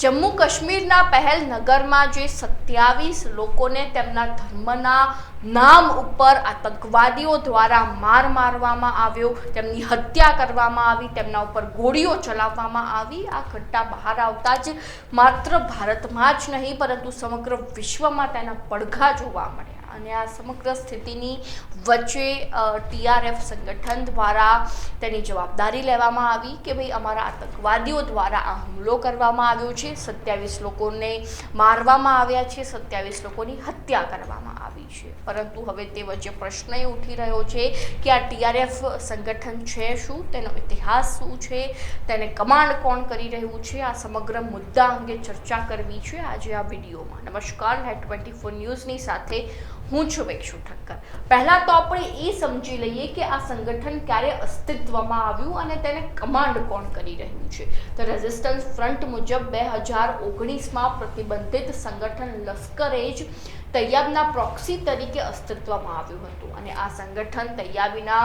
જમ્મુ કાશ્મીરના પહેલ નગરમાં જે સત્યાવીસ લોકોને તેમના ધર્મના નામ ઉપર આતંકવાદીઓ દ્વારા માર મારવામાં આવ્યો, તેમની હત્યા કરવામાં આવી, તેમના ઉપર ગોળીઓ ચલાવવામાં આવી. આ ઘટના બહાર આવતા જ માત્ર ભારતમાં જ નહીં, પરંતુ સમગ્ર વિશ્વમાં તેના પડઘા જોવા મળ્યા. અને આ સમગ્ર સ્થિતિની વચ્ચે ટીઆરએફ સંગઠન દ્વારા તેની જવાબદારી લેવામાં આવી કે ભાઈ અમારા આતંકવાદીઓ દ્વારા આ હુમલો કરવામાં આવ્યો છે, સત્યાવીસ લોકોને મારવામાં આવ્યા છે, સત્યાવીસ લોકોની હત્યા કરવામાં આવી છે. પરંતુ હવે તે વચ્ચે પ્રશ્ન એ ઉઠી રહ્યો છે કે આ ટીઆરએફ સંગઠન છે શું? તેનો ઇતિહાસ શું છે? તેને કમાન્ડ કોણ કરી રહ્યું છે? આ સમગ્ર મુદ્દા અંગે ચર્ચા કરવી છે આજે આ વિડીયોમાં. નમસ્કાર, નેટ ટ્વેન્ટી ફોર ન્યૂઝની સાથે હું છું વેક્ષુ ઠક્કર. પહેલાં તો આપણે એ સમજી લઈએ કે આ સંગઠન ક્યારે અસ્તિત્વમાં આવ્યું અને તેને કમાન્ડ કોણ કરી રહ્યું છે. તો રેઝિસ્ટન્સ ફ્રન્ટ મુજબ બે હજાર ઓગણીસમાં પ્રતિબંધિત સંગઠન લશ્કરે જ તૈયાબના પ્રોક્સી તરીકે અસ્તિત્વમાં આવ્યું હતું. અને આ સંગઠન તૈયાબીના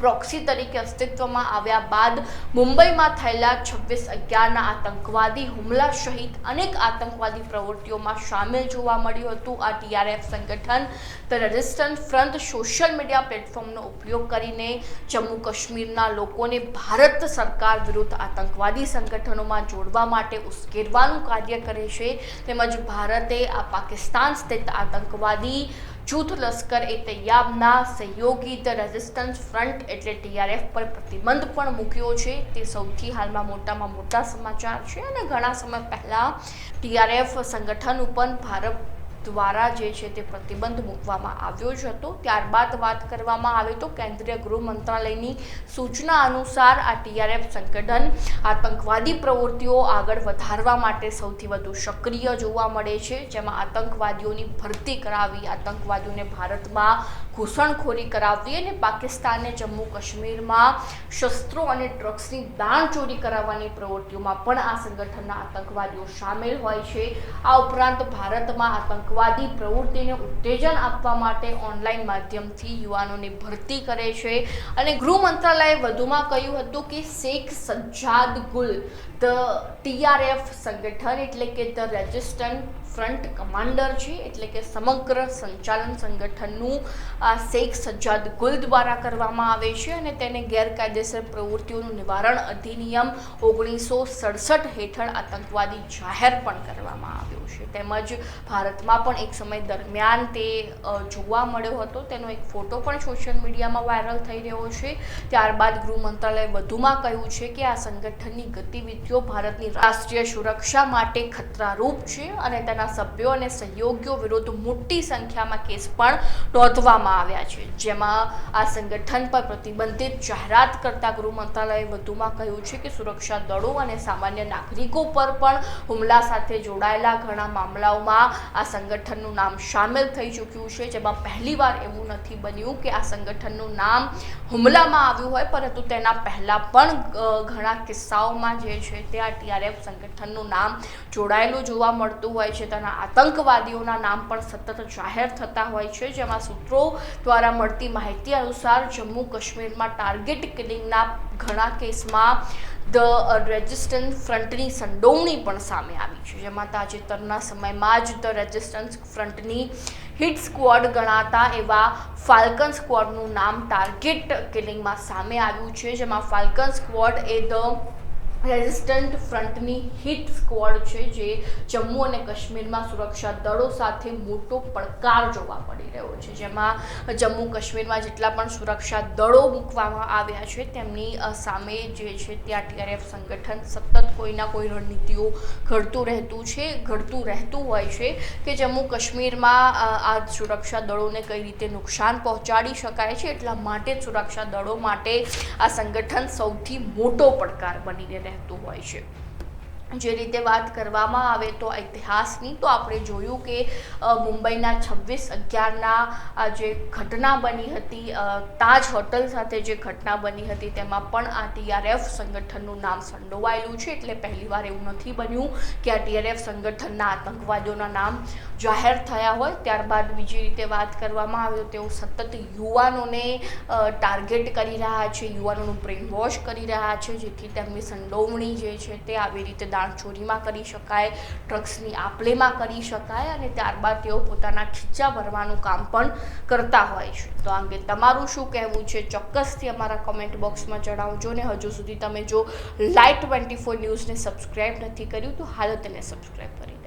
પ્રોક્સી તરીકે અસ્તિત્વમાં આવ્યા બાદ મુંબઈમાં થયેલા છવ્વીસ અગિયારના આતંકવાદી હુમલા સહિત અનેક આતંકવાદી પ્રવૃત્તિઓમાં સામેલ જોવા મળ્યું હતું. આ ટીઆરએફ સંગઠન the resistance front social media પ્લેટફોર્મનો ઉપયોગ કરીને જમ્મુ કાશ્મીરના લોકોને ભારત સરકાર વિરુદ્ધ આતંકવાદી સંગઠનોમાં જોડવા માટે ઉશ્કેરવાનું કાર્ય કરે છે. તેમજ ભારતે આ પાકિસ્તાન સ્થિત આતંકવાદી જૂથ લશ્કર એ તૈયાબના સહયોગી ધ રેઝિસ્ટન્સ ફ્રન્ટ એટલે ટીઆરએફ પર પ્રતિબંધ પણ મૂક્યો છે. તે સૌથી હાલમાં મોટામાં મોટા સમાચાર છે અને ઘણા સમય પહેલાં ટીઆરએફ સંગઠન ઉપર ભારત દ્વારા જે છે તે પ્રતિબંધ મૂકવામાં આવ્યો જ હતો. ત્યારબાદ વાત કરવામાં આવે તો કેન્દ્રીય ગૃહ મંત્રાલયની સૂચના અનુસાર આ ટીઆરએફ સંગઠન આતંકવાદી પ્રવૃત્તિઓ આગળ વધારવા માટે સૌથી વધુ સક્રિય જોવા મળે છે. જેમાં આતંકવાદીઓની ભરતી કરાવી, આતંકવાદીઓને ભારતમાં ઘૂસણખોરી કરાવવી અને પાકિસ્તાનને જમ્મુ કાશ્મીરમાં શસ્ત્રો અને ડ્રગ્સની દાણ ચોરી કરાવવાની પ્રવૃત્તિઓમાં પણ આ સંગઠનના આતંકવાદીઓ સામેલ હોય છે. આ ઉપરાંત ભારતમાં આતંકવાદી પ્રવૃત્તિને ઉત્તેજન આપવા માટે ઓનલાઈન માધ્યમથી યુવાનોની ભરતી કરે છે. અને ગૃહ મંત્રાલયે વધુમાં કહ્યું હતું કે શેખ સજ્જાદ ગુલ, ધ ટીઆરએફ સંગઠન એટલે કે ધ રેજિસ્ટન્ટ ફ્રન્ટ કમાન્ડર છે, એટલે કે સમગ્ર સંચાલન સંગઠનનું આ શેખ સજ્જાદ ગુલ દ્વારા કરવામાં આવે છે અને તેને ગેરકાયદેસર પ્રવૃત્તિઓનું નિવારણ અધિનિયમ ઓગણીસો સડસઠ હેઠળ આતંકવાદી જાહેર પણ કરવામાં આવ્યો છે. તેમજ ભારતમાં પણ એક સમય દરમિયાન તે જોવા મળ્યો હતો. તેનો એક ફોટો પણ સોશિયલ મીડિયામાં વાયરલ થઈ રહ્યો છે. ત્યારબાદ ગૃહ મંત્રાલયે વધુમાં કહ્યું છે કે આ સંગઠનની ગતિવિધિઓ ભારતની રાષ્ટ્રીય સુરક્ષા માટે ખતરારૂપ છે અને તેના સભ્યો અને સહયોગીઓ વિરુદ્ધ મોટી સંખ્યામાં કેસ પણ નોંધવામાં આવ્યા છે. જેમાં આ સંગઠન પર પ્રતિબંધિત જાહેરાત કરતા ગૃહ મંત્રાલયે વધુમાં કહ્યું છે કે સુરક્ષા દળો અને સામાન્ય નાગરિકો પર પણ હુમલા સાથે જોડાયેલા ઘણા મામલાઓમાં આ સંગઠનનું નામ સામેલ થઈ ચૂક્યું છે, જેમાં પહેલીવાર એવું નથી બન્યું કે આ સંગઠનનું નામ હુમલામાં આવ્યું હોય, પરંતુ તેના પહેલાં પણ ઘણા કિસ્સાઓમાં જે છે તે આ ટીઆરએફ સંગઠનનું નામ જોડાયેલું જોવા મળતું હોય છે. તેના આતંકવાદીઓના નામ પણ સતત જાહેર થતા હોય છે, જેમાં સૂત્રો દ્વારા મળતી માહિતી અનુસાર જમ્મુ કાશ્મીરમાં ટાર્ગેટ કિલિંગના ઘણા કેસમાં ધ રેજિસ્ટન્સ ફ્રન્ટની સંડોવણી પણ સામે આવી છે. જેમાં તાજેતરના સમયમાં જ ધ રેજિસ્ટન્સ ફ્રન્ટની હિટ સ્ક્વોડ ગણાતા એવા ફાલ્કન સ્ક્વોડનું નામ ટાર્ગેટ કિલિંગમાં સામે આવ્યું છે. જેમાં ફાલ્કન સ્ક્વોડ એ ધ રેઝિસ્ટન્ટ ફ્રન્ટની હિટ સ્કવોડ છે, જે જમ્મુ અને કાશ્મીરમાં સુરક્ષા દળો સાથે મોટો પડકાર જોવા મળી રહ્યો છે. જેમાં જમ્મુ કાશ્મીરમાં જેટલા પણ સુરક્ષા દળો મૂકવામાં આવ્યા છે, તેમની સામે જે છે ત્યાં ટીઆરએફ સંગઠન સતત કોઈના કોઈ રણનીતિઓ ઘડતું રહેતું છે, ઘડતું રહેતું હોય છે કે જમ્મુ કાશ્મીરમાં આ સુરક્ષા દળોને કઈ રીતે નુકસાન પહોંચાડી શકાય છે, એટલા માટે સુરક્ષા દળો માટે આ સંગઠન સૌથી મોટો પડકાર બનીને રહેતું હોય છે જે રીતે વાત કરવામાં આવે તો ઇતિહાસની, તો આપણે જોયું કે મુંબઈના છવ્વીસ અગિયારના આ જે ઘટના બની હતી તાજ હોટલ સાથે જે ઘટના બની હતી, તેમાં પણ આ ટીઆરએફ સંગઠનનું નામ સંડોવાયેલું છે. એટલે પહેલીવાર એવું નથી બન્યું કે આ ટીઆરએફ સંગઠનના આતંકવાદીઓના નામ જાહેર થયા હોય. ત્યારબાદ બીજી રીતે વાત કરવામાં આવે તો તેઓ સતત યુવાનોને ટાર્ગેટ કરી રહ્યા છે, યુવાનોનું બ્રેઇન વોશ કરી રહ્યા છે, જેથી તેમની સંડોવણી જે છે તે આવી રીતે દાણચોરીમાં કરી શકાય ડ્રગ્સની આપલેમાં કરી શકાય અને ત્યારબાદ તેઓ પોતાના ખીચ્ચા ભરવાનું કામ પણ કરતા હોય છે. તો આ અંગે તમારું શું કહેવું છે? ચોક્કસથી અમારા કમેન્ટ બોક્સમાં જણાવજો ને હજુ સુધી તમે જો લાઈટ ટ્વેન્ટી ફોર ન્યૂઝને સબસ્ક્રાઈબ નથી કર્યું તો હાલ તેને સબસ્ક્રાઈબ કરી